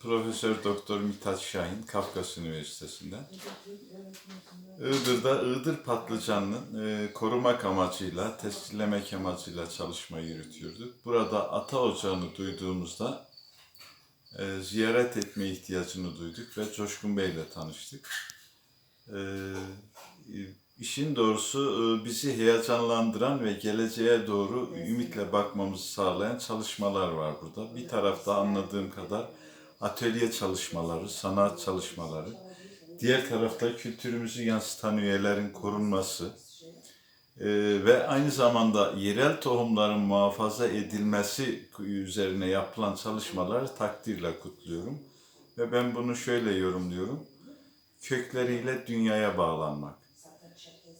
Profesör Doktor Mithat Şahin, Kafkas Üniversitesi'nden. Iğdır'da Iğdır patlıcanının e, korumak amacıyla, tescillemek amacıyla çalışma yürütüyorduk. Burada ata ocağını duyduğumuzda e, ziyaret etme ihtiyacını duyduk ve Coşkun Bey ile tanıştık. E, işin doğrusu e, bizi heyecanlandıran ve geleceğe doğru ümitle bakmamızı sağlayan çalışmalar var burada. Bir tarafta anladığım kadar atölye çalışmaları, sanat çalışmaları, diğer tarafta kültürümüzü yansıtan üyelerin korunması e, ve aynı zamanda yerel tohumların muhafaza edilmesi üzerine yapılan çalışmaları takdirle kutluyorum. Ve ben bunu şöyle yorumluyorum. Kökleriyle dünyaya bağlanmak.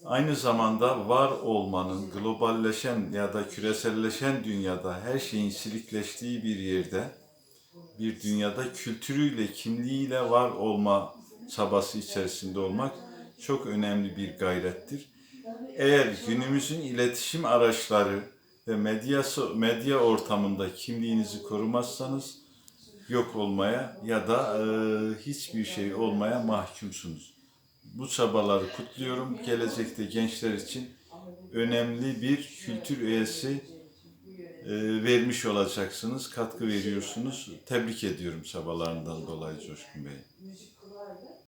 Aynı zamanda var olmanın globalleşen ya da küreselleşen dünyada her şeyin silikleştiği bir yerde, bir dünyada kültürüyle, kimliğiyle var olma çabası içerisinde olmak çok önemli bir gayrettir. Eğer günümüzün iletişim araçları ve medyası, medya ortamında kimliğinizi korumazsanız yok olmaya ya da e, hiçbir şey olmaya mahkumsunuz. Bu çabaları kutluyorum. Gelecekte gençler için önemli bir kültür üyesi e, vermiş olacaksınız, katkı veriyorsunuz. Tebrik ediyorum çabalarından dolayı Coşkun Bey.